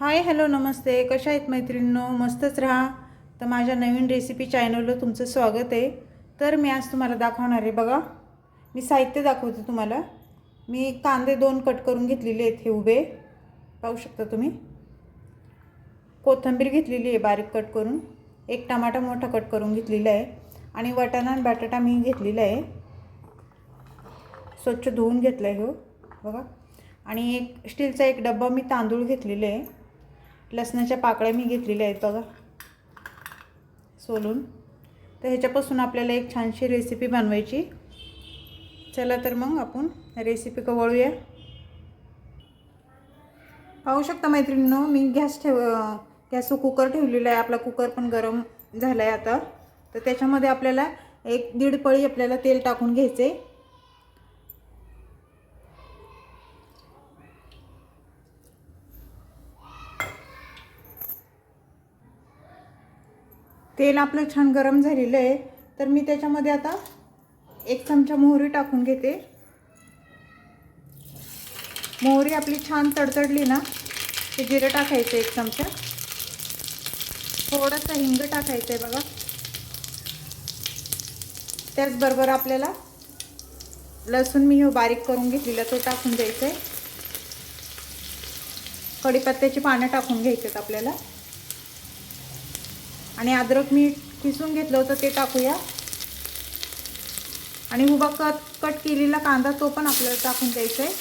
Hi hello नमस्ते. कशा आहेत मैत्रिणींनो? मस्तच राहा. तर माझ्या नवीन रेसिपी चॅनलवर तुमचं स्वागत आहे. तर मी आज तुम्हाला दाखवणार आहे बघा. मी साहित्य दाखवते तुम्हाला. मी कांदे दोन कट करून घेतलेले आहेत हे उभे. पाहू शकता तुम्ही? कोथिंबीर घेतलेली आहे बारीक कट करून. एक टमाटा मोठा कट करून घेतलेला आहे. आणि वाटाणा आणि बटाटा मी घेतलेला आहे. स्वच्छ धुवून घेतला आहे हो. बघा. आणि एक स्टीलचा एक डब्बा मी तांदूळ घेतलेले आहे. लसणाच्या पाकळ्या मी घेतलेल्या आहेत बघा. सोलून. तर ह्याच्यापासून आपल्याला एक छानशी रेसिपी बनवायची. चला तर मग आपण रेसिपी कवळूया पाहू शकता मैत्रिणींनो मी गॅस ठेव गॅसवर कुकर ठेवलेला आहे. आपला कुकर पण गरम झाला आहे आता. तर त्याच्यामध्ये आपल्याला एक दीड पळी आपल्याला तेल टाकून घ्यायचे तेल आपलं छान गरम झालेलं आहे. तर मी त्याच्यामध्ये आता एक चमचा मोहरी टाकून घेते. मोहरी आपली छान तडतडली ना ते जिरं टाकायचं एक चमचा. थोडंसं हिंग टाकायचं आहे बघा. त्याचबरोबर आपल्याला लसूण मी हो बारीक करून घेतलेला तो टाकून द्यायचा आहे कढीपत्त्याची पानं टाकून घ्यायचे आहेत आपल्याला. आणि अद्रक मी किसून घेतलं होतं ते टाकूया. आणि उभा कट कट केलेला कांदा तो पण आपल्याला टाकून द्यायचा आहे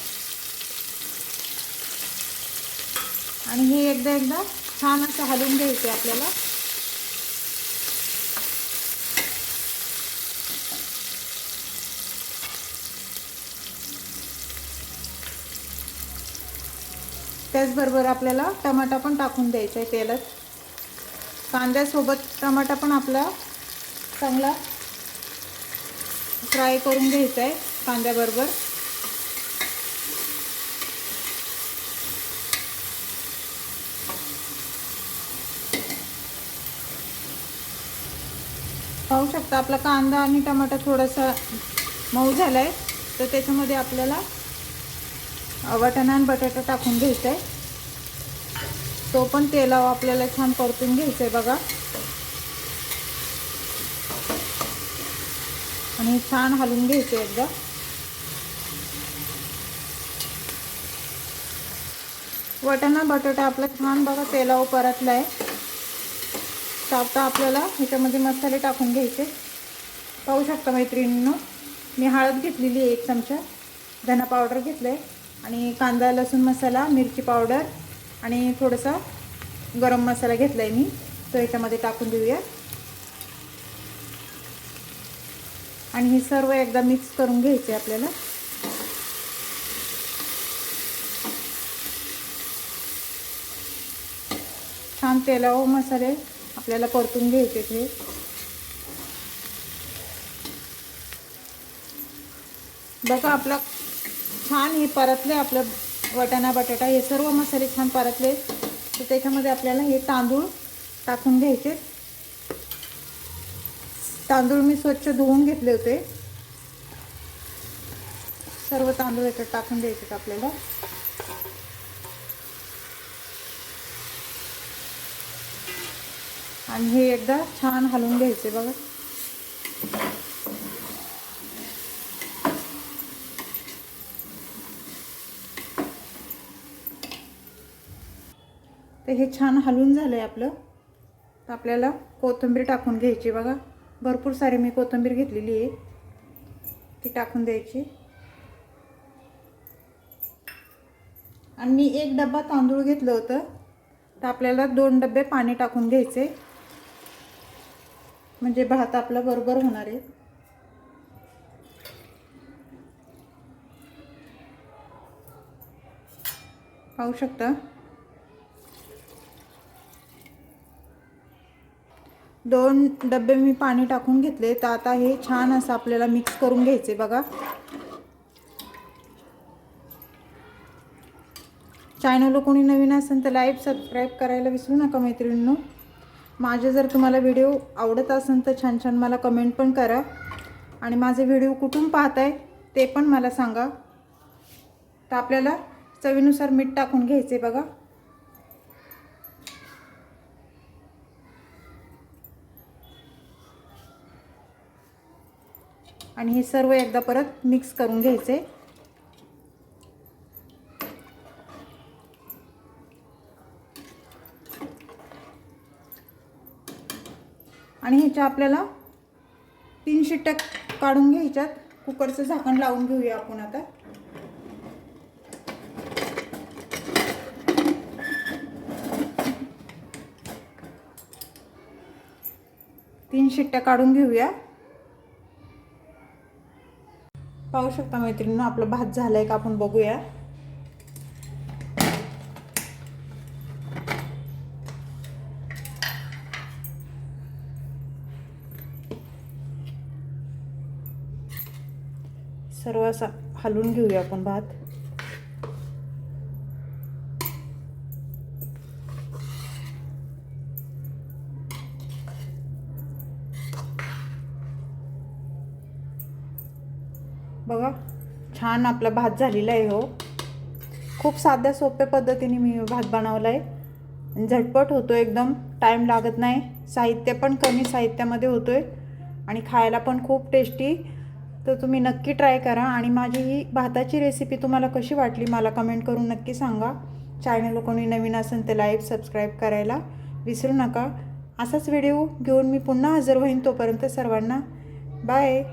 आणि हे एकदा एकदा छान असं हलवून घ्यायचं आहे आपल्याला. त्याचबरोबर आपल्याला टमाटा पण टाकून द्यायचा आहे तेलात. कांद्यासोबत टमाटा पण आपला चांगला फ्राय करून घ्यायचा आहे कांद्याबरोबर. पाहू शकता आपला कांदा आणि टमाटा थोडासा मऊ झाला आहे तर त्याच्यामध्ये आपल्याला वाटाणा आणि बटाटा टाकून घ्यायचा आहे तो पण तेलावर आपल्याला छान परतून घ्यायचं आहे बघा. आणि छान हलवून घ्यायचं एकदा. वाटाणा बटाटा आपला छान बघा तेलावर परतला आहे तर आता आपल्याला ह्याच्यामध्ये मसाले टाकून घ्यायचे. पाहू शकता मैत्रिणींनो मी हळद घेतलेली आहे एक चमचा. धना पावडर घेतलं आहे आणि कांदा लसूण मसाला मिरची पावडर. आणि थोडासा गरम मसाला घेतला आहे मी. तो याच्यामध्ये टाकून देऊया. आणि हे सर्व एकदा मिक्स करून घ्यायचे आपल्याला. छान तेलावर मसाले आपल्याला परतून घ्यायचे ते. बघा आपला छान हे परतले आपलं. वाटाणा बटाटा हे सर्व मसाले छान परतले. तर त्याच्यामध्ये आपल्याला हे तांदूळ टाकून घ्यायचे. तांदूळ मी स्वच्छ धुवून घेतले होते. सर्व तांदूळ याच्यात टाकून द्यायचे आपल्याला. आणि हे एकदा छान हलवून घ्यायचे बघा. तर हे छान हलून झालं आहे आपलं. तर आपल्याला कोथिंबीर टाकून घ्यायची. बघा भरपूर सारी मी कोथिंबीर घेतलेली आहे. ती टाकून द्यायची. आणि मी एक डब्बा तांदूळ घेतलं होतं. तर आपल्याला दोन डबे पाणी टाकून घ्यायचे. म्हणजे भात आपला बरोबर होणार आहे. पाहू शकता? दोन डबे मी पाणी टाकून घेतले. तर आता हे छान असं आपल्याला मिक्स करून घ्यायचे बघा. चॅनलला कोणी नवीन असेल तर लाईव्ह सबस्क्राईब करायला विसरू नका मैत्रिणींनो. माझे जर तुम्हाला व्हिडिओ आवडत असेल तर छान छान मला कमेंट पण करा. आणि माझे व्हिडिओ कुठून पाहताय ते पण मला सांगा. तर आपल्याला चवीनुसार मीठ टाकून घ्यायचे बघा. आणि हे सर्व एकदा परत मिक्स करून घ्यायचे. आणि ह्याच्या आपल्याला तीन शिट्ट्या काढून घ्यायच्यात. कुकरचं झाकण लावून घेऊया आपण आता. तीन शिट्ट्या काढून घेऊया. पाहू शकता मैत्रिणींनो आपला भात झालाय का आपण बघूया. सर्व असा हलवून घेऊया आपण भात. बघा. छान आपला भात झालेला आहे हो. खूप साध्या सोप्या पद्धतीने मी भात बनवला आहे झटपट होतो एकदम. टाईम लागत नाही. साहित्य पण कमी साहित्यामध्ये होतो आहे आणि खायला पण खूप टेस्टी तर तुम्ही नक्की ट्राय करा. आणि माझी ही भाताची रेसिपी तुम्हाला कशी वाटली मला कमेंट करून नक्की सांगा. चॅनल कोणी नवीन असेल तर लाईक सबस्क्राईब करायला विसरू नका. असाच व्हिडिओ घेऊन मी पुन्हा हजर होईन तोपर्यंत सर्वांना. बाय